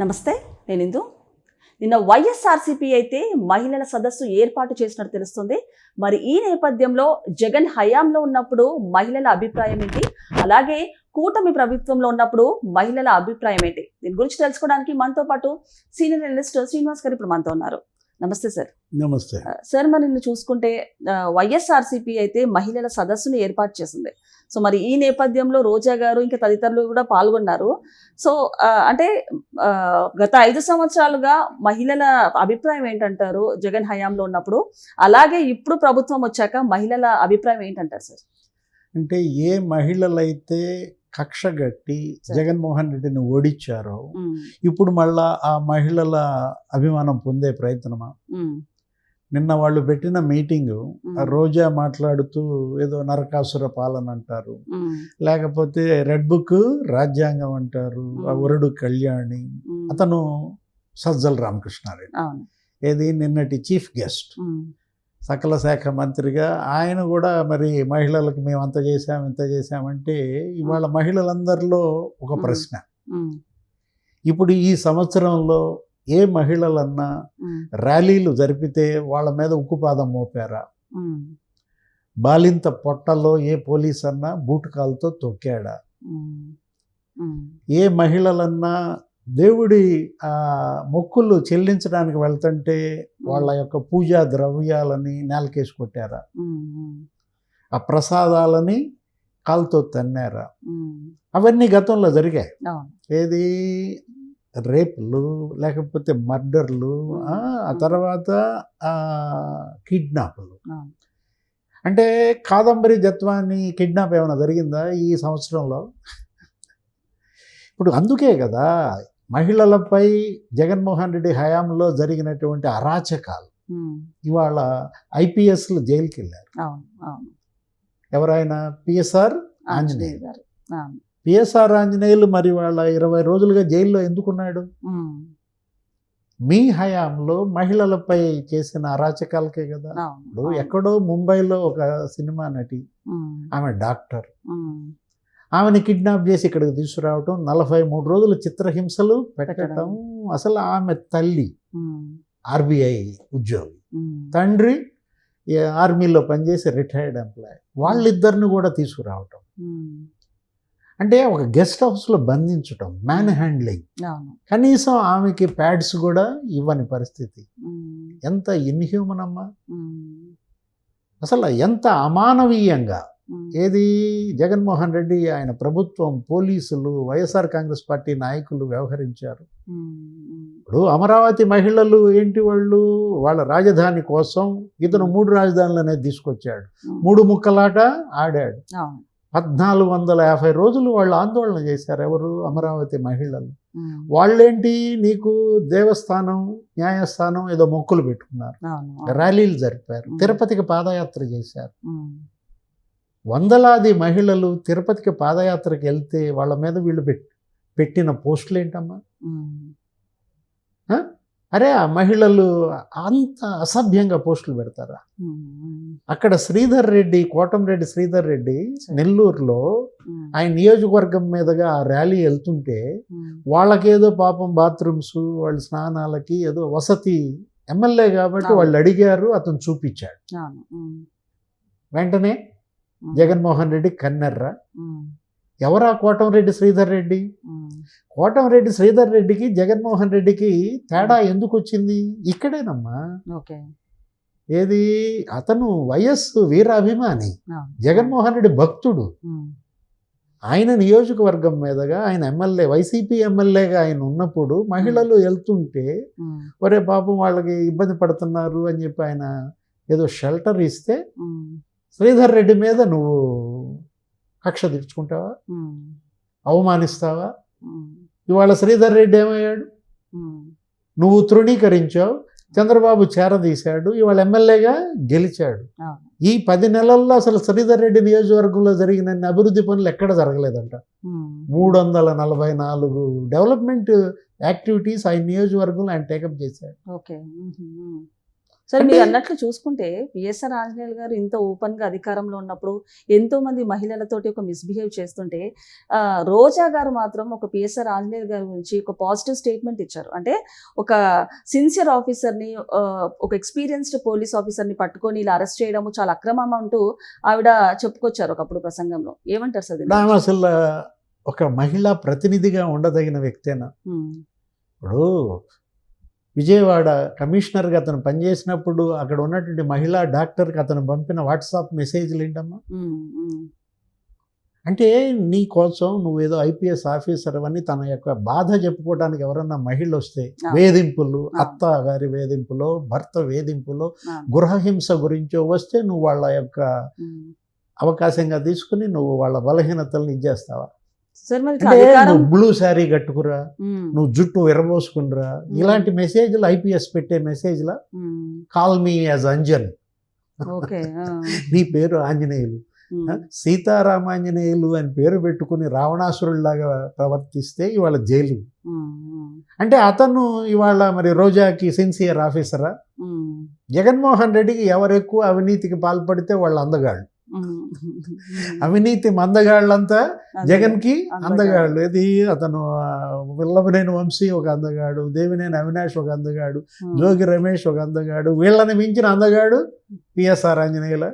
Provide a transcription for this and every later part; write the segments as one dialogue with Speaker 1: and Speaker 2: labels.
Speaker 1: నమస్తే నేను ఇందు. నిన్న వైఎస్ఆర్సీపీ అయితే మహిళల సదస్సు ఏర్పాటు చేసినట్టు తెలుస్తుంది. మరి ఈ నేపథ్యంలో జగన్ హయాంలో ఉన్నప్పుడు మహిళల అభిప్రాయం ఏంటి? అలాగే కూటమి ప్రభుత్వంలో ఉన్నప్పుడు మహిళల అభిప్రాయం ఏంటి? దీని గురించి తెలుసుకోవడానికి మనతో పాటు సీనియర్ అనలిస్ట్ శ్రీనివాస్ గారు ఇప్పుడు మనతో ఉన్నారు. నమస్తే సార్.
Speaker 2: నమస్తే.
Speaker 1: సార్ మరి నిన్ను చూసుకుంటే వైఎస్ఆర్సీపీ అయితే మహిళల సదస్సును ఏర్పాటు చేసింది. సో మరి ఈ నేపథ్యంలో రోజా గారు ఇంకా తదితరులు కూడా పాల్గొన్నారు. సో అంటే గత ఐదు సంవత్సరాలుగా మహిళల అభిప్రాయం ఏంటంటారు జగన్ హయాంలో ఉన్నప్పుడు? అలాగే ఇప్పుడు ప్రభుత్వం వచ్చాక మహిళల అభిప్రాయం ఏంటంటారు సార్?
Speaker 2: అంటే ఏ మహిళలైతే కక్ష గట్టి
Speaker 1: సరే.
Speaker 2: జగన్మోహన్ రెడ్డిని ఓడించారో ఇప్పుడు మళ్ళా ఆ మహిళల అభిమానం పొందే ప్రయత్నమా? నిన్న వాళ్ళు పెట్టిన మీటింగు రోజా మాట్లాడుతూ ఏదో నరకాసుర పాలన అంటారు. లేకపోతే రెడ్ బుక్ రాజ్యాంగం అంటారు ఆ. వరుడు కళ్యాణి అతను సజ్జల రామకృష్ణారెడ్డి. ఏది? నిన్నటి చీఫ్ గెస్ట్. సకల శాఖ మంత్రిగా ఆయన కూడా మరి మహిళలకు మేము అంత చేశాం ఇంత చేశామంటే ఇవాళ మహిళలందరిలో ఒక. ప్రశ్న. ఇప్పుడు ఈ సంవత్సరంలో ఏ మహిళలన్నా ర్యాలీలు జరిపితే వాళ్ళ మీద ఉక్కుపాదం మోపారా? బాలింత పొట్టలో ఏ పోలీస్ అన్నా బూటకాలతో తొక్కాడా? ఏ మహిళలన్నా దేవుడి ఆ మొక్కులు చెల్లించడానికి వెళ్తుంటే వాళ్ళ యొక్క పూజా ద్రవ్యాలని నేలకేసి కొట్టారా? ఆ ప్రసాదాలని కాలుతో తన్నారా? అవన్నీ గతంలో జరిగాయి. ఏది? రేపులు లేకపోతే మర్డర్లు ఆ తర్వాత కిడ్నాపులు. అంటే కాదంబరి జత్వాన్ని కిడ్నాప్ ఏమైనా జరిగిందా ఈ సంవత్సరంలో? ఇప్పుడు అందుకే కదా మహిళలపై జగన్మోహన్ రెడ్డి హయాంలో జరిగినటువంటి అరాచకాలు. ఇవాళ ఐపీఎస్లు జైలుకి వెళ్ళారు ఎవరైనా పిఎస్ఆర్
Speaker 1: ఆంజనేయ
Speaker 2: ఆంజనేయులు.
Speaker 1: గారు.
Speaker 2: పిఎస్ఆర్ ఆంజనేయులు మరి వాళ్ళ ఇరవై రోజులుగా జైల్లో ఎందుకున్నాడు? మీ హయాంలో మహిళలపై చేసిన అరాచకాలకే కదా. ఇప్పుడు. ఎక్కడో ముంబైలో ఒక సినిమా నటి. ఆమె డాక్టర్. ఆమెని కిడ్నాప్ చేసి ఇక్కడికి తీసుకురావటం నలభై మూడు రోజులు చిత్రహింసలు పెట్టడం. అసలు ఆమె తల్లి ఆర్బీఐ ఉద్యోగి. తండ్రి ఆర్మీలో పనిచేసి రిటైర్డ్ ఎంప్లాయ్. వాళ్ళిద్దరిని కూడా తీసుకురావటం. అంటే ఒక గెస్ట్ హౌస్లో బంధించటం మ్యాన్ హ్యాండ్లింగ్ కనీసం ఆమెకి ప్యాడ్స్ కూడా ఇవ్వని పరిస్థితి. ఎంత ఇన్హ్యూమన్ అమ్మా. అసలు ఎంత అమానవీయంగా. ఏది? జగన్మోహన్ రెడ్డి ఆయన ప్రభుత్వం పోలీసులు వైఎస్ఆర్ కాంగ్రెస్ పార్టీ నాయకులు వ్యవహరించారు. ఇప్పుడు అమరావతి మహిళలు ఏంటి వాళ్ళు? వాళ్ళ రాజధాని కోసం ఇతను మూడు రాజధానులు అనేది తీసుకొచ్చాడు మూడు ముక్కలాట ఆడాడు. పద్నాలుగు వందల యాభై రోజులు వాళ్ళు ఆందోళన చేశారు ఎవరు? అమరావతి మహిళలు. వాళ్ళేంటి? నీకు దేవస్థానం న్యాయస్థానం ఏదో మొక్కులు పెట్టుకున్నారు. ర్యాలీలు జరిపారు. తిరుపతికి పాదయాత్ర చేశారు. వందలాది మహిళలు తిరుపతికి పాదయాత్రకి వెళ్తే వాళ్ళ మీద వీళ్ళు పెట్ పెట్టిన పోస్టులు ఏంటమ్మా? అరే ఆ మహిళలు అంత అసభ్యంగా పోస్టులు పెడతారా? అక్కడ శ్రీధర్ రెడ్డి కోటంరెడ్డి శ్రీధర్ రెడ్డి నెల్లూరులో ఆయన నియోజకవర్గం మీదుగా ఆ ర్యాలీ వెళ్తుంటే వాళ్ళకేదో పాపం బాత్రూమ్స్ వాళ్ళ స్నానాలకి ఏదో వసతి ఎమ్మెల్యే కాబట్టి వాళ్ళు అడిగారు అతను చూపించాడు. వెంటనే జగన్మోహన్ రెడ్డి కన్నెర్రా. ఎవరా కోటంరెడ్డి శ్రీధర్ రెడ్డి? కోటంరెడ్డి శ్రీధర్ రెడ్డికి జగన్మోహన్ రెడ్డికి తేడా ఎందుకు వచ్చింది? ఇక్కడేనమ్మా.
Speaker 1: ఓకే.
Speaker 2: ఏది? అతను వైఎస్ వీరాభిమాని. జగన్మోహన్ రెడ్డి భక్తుడు. ఆయన నియోజకవర్గం మీదుగా ఆయన ఎమ్మెల్యే వైసీపీ ఎమ్మెల్యేగా ఆయన ఉన్నప్పుడు మహిళలు వెళ్తుంటే ఒరే పాపం వాళ్ళకి ఇబ్బంది పడుతున్నారు అని చెప్పి ఆయన ఏదో షెల్టర్ ఇస్తే శ్రీధర్ రెడ్డి మీద నువ్వు కక్ష తీర్చుకుంటావా? అవమానిస్తావా? ఇవాళ శ్రీధర్ రెడ్డి ఏమయ్యాడు? నువ్వు తృణీకరించావు చంద్రబాబు చేరదీశాడు ఇవాళ ఎమ్మెల్యేగా గెలిచాడు. ఈ పది నెలల్లో అసలు శ్రీధర్ రెడ్డి నియోజకవర్గంలో జరిగిన అభివృద్ధి పనులు ఎక్కడ జరగలేదంట. మూడు వందల నలభై నాలుగు డెవలప్మెంట్ యాక్టివిటీస్ ఆయన నియోజకవర్గంలో ఆయన టేకప్ చేశాడు.
Speaker 1: సరే మీరు అన్నట్లు చూసుకుంటే పిఎస్ఆర్ ఆంజనేయులు గారు ఇంత ఓపెన్గా అధికారంలో ఉన్నప్పుడు ఎంతో మంది మహిళలతోటి ఒక మిస్బిహేవ్ చేస్తుంటే రోజా గారు మాత్రం ఒక పిఎస్ఆర్ ఆంజనేయులు గారి గురించి ఒక పాజిటివ్ స్టేట్మెంట్ ఇచ్చారు. అంటే ఒక సిన్సియర్ ఆఫీసర్ని ఆ, ఒక ఎక్స్పీరియన్స్డ్ పోలీస్ ఆఫీసర్ని పట్టుకొని ఇలా అరెస్ట్ చేయడము చాలా అక్రమం అంటూ ఆవిడ చెప్పుకొచ్చారు ఒకప్పుడు ప్రసంగంలో. ఏమంటారు సార్
Speaker 2: అసలు ఒక మహిళా ప్రతినిధిగా ఉండదగిన వ్యక్తేనా? ఇప్పుడు విజయవాడ కమిషనర్గా అతను పనిచేసినప్పుడు అక్కడ ఉన్నటువంటి మహిళా డాక్టర్కి అతను పంపిన వాట్సాప్ మెసేజ్లు ఏంటమ్మా అంటే నీ కోసం నువ్వేదో ఐపీఎస్ ఆఫీసర్ అని తన యొక్క బాధ చెప్పుకోవడానికి ఎవరన్నా మహిళ వస్తే. వేధింపులు. అత్త గారి వేధింపులో భర్త వేధింపులో. గృహహింస గురించో వస్తే నువ్వు వాళ్ళ యొక్క. అవకాశంగా తీసుకుని నువ్వు వాళ్ళ బలహీనతలను ఇచ్చేస్తావా బ్లూ శారీ కట్టుకురా నువ్వు జుట్టు విరబోసుకునిరా ఇలాంటి మెసేజ్లు ఐపీఎస్ పెట్టే మెసేజ్ల కాల్ మీ యాజ్ అంజన్ నీ పేరు ఆంజనేయులు. సీతారామాంజనేయులు అని పేరు పెట్టుకుని రావణాసురుడిలాగా ప్రవర్తిస్తే ఇవాళ జైలు. అంటే అతను ఇవాళ మరి రోజాకి సిన్సియర్ ఆఫీసరా? జగన్మోహన్ రెడ్డికి ఎవరు ఎక్కువ అవినీతికి పాల్పడితే వాళ్ళు అందగాళ్ళు. అవినీతి మందగాళ్ళంతా
Speaker 1: అదే.
Speaker 2: జగన్కి
Speaker 1: అందగాళ్ళు.
Speaker 2: ఇది అతను విల్లభనేని వంశీ ఒక అందగాడు దేవినేని అవినాష్ ఒక అందగాడు. జోగి రమేష్ ఒక అందగాడు వీళ్ళని మించిన అందగాడు పిఎస్ఆర్ ఆంజనేయుల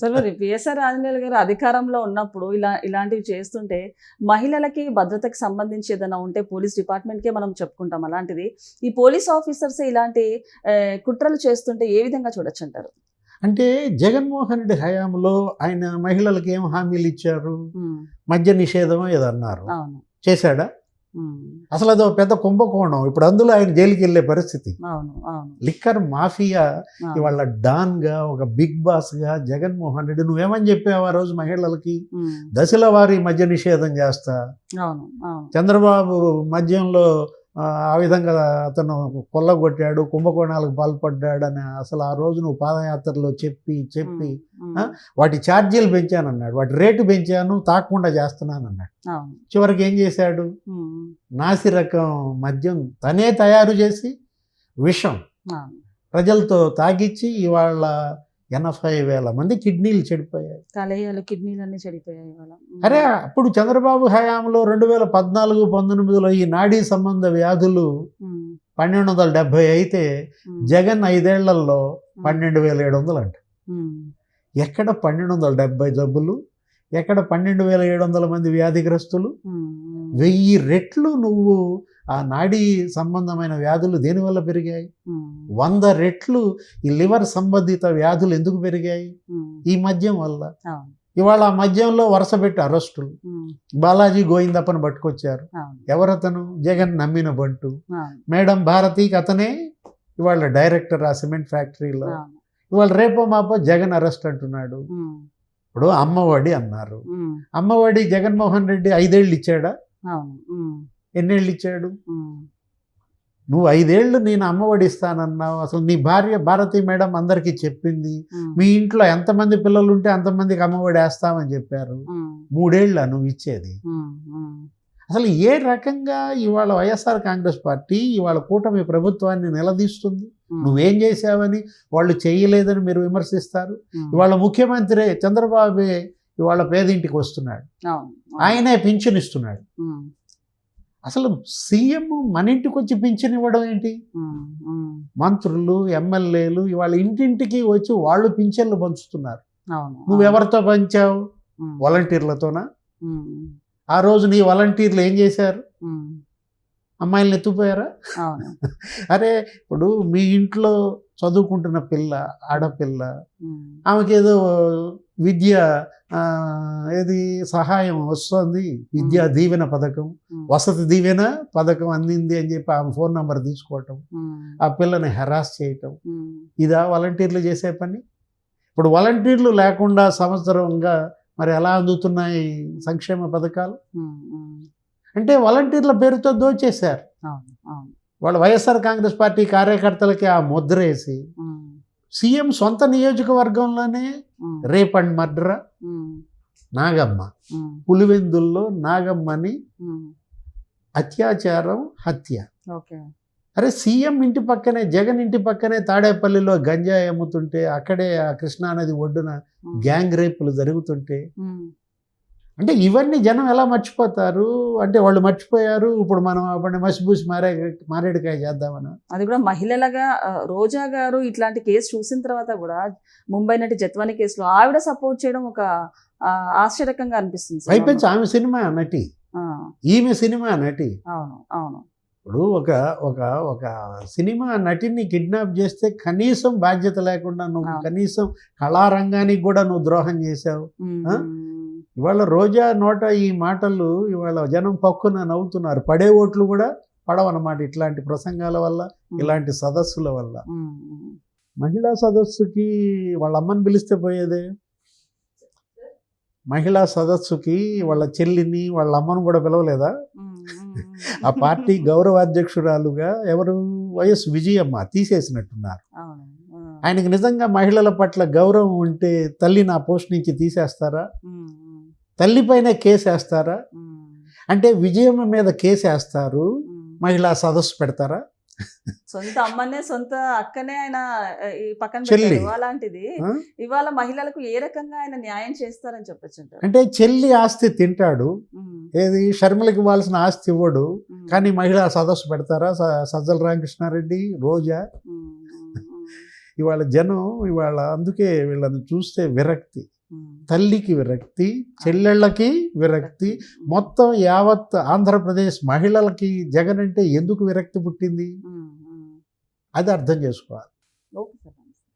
Speaker 1: సార్ మరి పిఎస్ఆర్ ఆంజనేయులు గారు అధికారంలో ఉన్నప్పుడు ఇలా ఇలాంటివి చేస్తుంటే మహిళలకి భద్రతకి సంబంధించి ఏదైనా ఉంటే పోలీస్ డిపార్ట్మెంట్కే మనం చెప్పుకుంటాం అలాంటిది ఈ పోలీస్ ఆఫీసర్స్ ఇలాంటి కుట్రలు చేస్తుంటే ఏ విధంగా చూడొచ్చు అంటారు
Speaker 2: అంటే జగన్మోహన్ రెడ్డి హయాంలో ఆయన మహిళలకు ఏం హామీలు ఇచ్చారు? మద్య నిషేధం ఏదన్నారు
Speaker 1: అవును.
Speaker 2: చేశాడా? అసలు అదో పెద్ద కుంభకోణం. ఇప్పుడు అందులో ఆయన జైలుకి వెళ్ళే పరిస్థితి. Liquor mafia. ఇవాళ డాన్గా ఒక బిగ్ బాస్గా జగన్మోహన్ రెడ్డి నువ్వేమని చెప్పావు ఆ రోజు మహిళలకి? దశల వారి మద్య నిషేధం చేస్తా. చంద్రబాబు మద్యంలో ఆ, విధంగా అతను కొల్లగొట్టాడు కుంభకోణాలకు పాల్పడ్డాడని అసలు ఆ రోజు నువ్వు పాదయాత్రలో చెప్పి చెప్పి? వాటి ఛార్జీలు పెంచానన్నాడు వాటి రేటు పెంచాను తాకుండా చేస్తున్నానన్నాడు.
Speaker 1: అవును.
Speaker 2: చివరికి ఏం చేశాడు? నాసి రకం మద్యం తనే తయారు చేసి విషం ప్రజలతో తాగిచ్చి ఇవాళ ఎనభై వేల మంది కిడ్నీలు చెడిపోయాయి.
Speaker 1: కలేయాలు కిడ్నీలు అన్ని చెడిపోయాయి
Speaker 2: అరే అప్పుడు చంద్రబాబు హయాంలో రెండు వేల పద్నాలుగు పంతొమ్మిదిలో ఈ నాడీ సంబంధ వ్యాధులు పన్నెండు వందల డెబ్బై అయితే జగన్ ఐదేళ్ళలో పన్నెండు వేల ఏడు వందలు అంట. ఎక్కడ పన్నెండు వందల డెబ్బై జబ్బులు? ఎక్కడ పన్నెండు వేల ఏడు వందల మంది వ్యాధిగ్రస్తులు? వెయ్యి రెట్లు నువ్వు ఆ నాడీ సంబంధమైన వ్యాధులు దేనివల్ల పెరిగాయి? వంద రెట్లు ఈ లివర్ సంబంధిత వ్యాధులు ఎందుకు పెరిగాయి? ఈ మద్యం వల్ల. ఇవాళ ఆ మద్యంలో వరుస పెట్టి అరెస్టులు. బాలాజీ గోవిందప్పని పట్టుకొచ్చారు. ఎవరతను? జగన్ నమ్మిన బంటు. మేడం భారతికి అతనే ఇవాళ డైరెక్టర్ ఆ సిమెంట్ ఫ్యాక్టరీలో. ఇవాళ రేపో మాపో జగన్ అరెస్ట్ అంటున్నాడు. ఇప్పుడు అమ్మఒడి అన్నారు. అమ్మఒడి జగన్మోహన్ రెడ్డి ఐదేళ్ళు ఇచ్చాడా? ఎన్నేళ్ళు ఇచ్చాడు నువ్వు ఐదేళ్ళు నేను అమ్మఒడి ఇస్తానన్నావు అసలు నీ భార్య భారతి మేడం అందరికీ చెప్పింది. మీ ఇంట్లో ఎంతమంది పిల్లలు ఉంటే అంతమందికి అమ్మఒడి వేస్తామని చెప్పారు. మూడేళ్ళ నువ్వు ఇచ్చేది? అసలు ఏ రకంగా ఇవాళ వైఎస్ఆర్ కాంగ్రెస్ పార్టీ ఇవాళ కూటమి ప్రభుత్వాన్ని నిలదీస్తుంది? నువ్వేం చేశావని వాళ్ళు చేయలేదని మీరు విమర్శిస్తారు. ఇవాళ ముఖ్యమంత్రి చంద్రబాబే ఇవాళ పేదింటికి వస్తున్నాడు. ఆయనే పింఛన్ ఇస్తున్నాడు. అసలు సీఎం మన ఇంటికి వచ్చి పింఛన్ ఇవ్వడం ఏంటి? మంత్రులు ఎమ్మెల్యేలు ఇవాళ ఇంటింటికి వచ్చి వాళ్ళు పింఛన్లు పంచుతున్నారు. నువ్వెవరితో పంచావు? వాలంటీర్లతోనా? ఆ రోజు నీ వాలంటీర్లు ఏం చేశారు?
Speaker 1: ఉమ్,
Speaker 2: అమ్మాయిలను ఎత్తుపోయారా అరే ఇప్పుడు మీ ఇంట్లో చదువుకుంటున్న పిల్ల ఆడపిల్ల
Speaker 1: ఉమ్,
Speaker 2: ఆమెకి ఏదో విద్య ఏది సహాయం వస్తుంది? విద్యా దీవెన పథకం. వసతి దీవెన పథకం అందింది అని చెప్పి ఆమె ఫోన్ నెంబర్ తీసుకోవటం. ఆ పిల్లని హెరాస్ చేయటం. ఇదా వాలంటీర్లు చేసే పని? ఇప్పుడు వాలంటీర్లు లేకుండా సంవత్సరంగా మరి ఎలా అందుతున్నాయి సంక్షేమ పథకాలు? అంటే వాలంటీర్ల పేరుతో దోచేశారు. వాళ్ళు వైఎస్ఆర్ కాంగ్రెస్ పార్టీ కార్యకర్తలకి ఆ ముద్ర వేసి సీఎం సొంత నియోజకవర్గంలోనే రేప్ అండ్ మర్డర్ నాగమ్మ. పులివెందుల్లో నాగమ్మని అత్యాచారం హత్య. అరే సీఎం ఇంటి పక్కనే జగన్ ఇంటి పక్కనే తాడేపల్లిలో గంజాయి అమ్ముతుంటే అక్కడే ఆ కృష్ణానది ఒడ్డున గ్యాంగ్ రేపులు జరుగుతుంటే అంటే ఇవన్నీ జనం ఎలా మర్చిపోతారు? అంటే వాళ్ళు మర్చిపోయారు ఇప్పుడు మనం అప్పుడు మసిబూసి మారే మారేడుకాయ చేద్దామని.
Speaker 1: అది కూడా మహిళలుగా రోజా గారు ఇట్లాంటి కేసు చూసిన తర్వాత కూడా ముంబై నటి జత్వాని కేసులో ఆవిడ సపోర్ట్ చేయడం ఒక ఆశ్చర్యకంగా అనిపిస్తుంది.
Speaker 2: పైపెంచి ఆమె సినిమా నటి. ఈమె సినిమా నటి.
Speaker 1: అవును అవును.
Speaker 2: ఇప్పుడు ఒక ఒక ఒక సినిమా నటిని కిడ్నాప్ చేస్తే కనీసం బాధ్యత లేకుండా నువ్వు. కనీసం కళారంగానికి కూడా నువ్వు ద్రోహం చేశావు. ఇవాళ రోజా నోట ఈ మాటలు ఇవాళ జనం పక్కున నవ్వుతున్నారు. పడే ఓట్లు కూడా పడవన్నమాట ఇట్లాంటి ప్రసంగాల వల్ల ఇలాంటి సదస్సుల వల్ల. మహిళా సదస్సుకి వాళ్ళ అమ్మని పిలిస్తే పోయేదే? మహిళా సదస్సుకి వాళ్ళ చెల్లిని వాళ్ళ అమ్మను కూడా పిలవలేదా? ఆ పార్టీ గౌరవాధ్యక్షురాలుగా ఎవరు? వైఎస్ విజయమ్మ తీసేసినట్టున్నారు. ఆయనకి నిజంగా మహిళల పట్ల గౌరవం ఉంటే తల్లి నా పోస్ట్ నుంచి తీసేస్తారా? తల్లిపైన కేసేస్తారా?
Speaker 1: ఉమ్,
Speaker 2: అంటే విజయమ్మ మీద కేసేస్తారు?
Speaker 1: ఉమ్.
Speaker 2: మహిళా సదస్సు పెడతారా?
Speaker 1: సొంత అమ్మనే సొంత అక్కనే ఆయన ఈ పక్కన అలాంటిది? ఇవాళ మహిళలకు ఏ రకంగా ఆయన న్యాయం చేస్తారని చెప్పొచ్చు
Speaker 2: అంటే చెల్లి ఆస్తి తింటాడు. ఏది? షర్మిలకి ఇవ్వాల్సిన ఆస్తి ఇవ్వడు. కానీ మహిళా సదస్సు పెడతారా? సజ్జల రామకృష్ణారెడ్డి రోజా? ఇవాళ జనం ఇవాళ అందుకే వీళ్ళని చూస్తే విరక్తి. తల్లికి విరక్తి చెల్లెళ్ళకి విరక్తి మొత్తం యావత్ ఆంధ్రప్రదేశ్ మహిళలకి జగన్ అంటే ఎందుకు విరక్తి పుట్టింది. అది అర్థం చేసుకోవాలి.
Speaker 1: ఓకే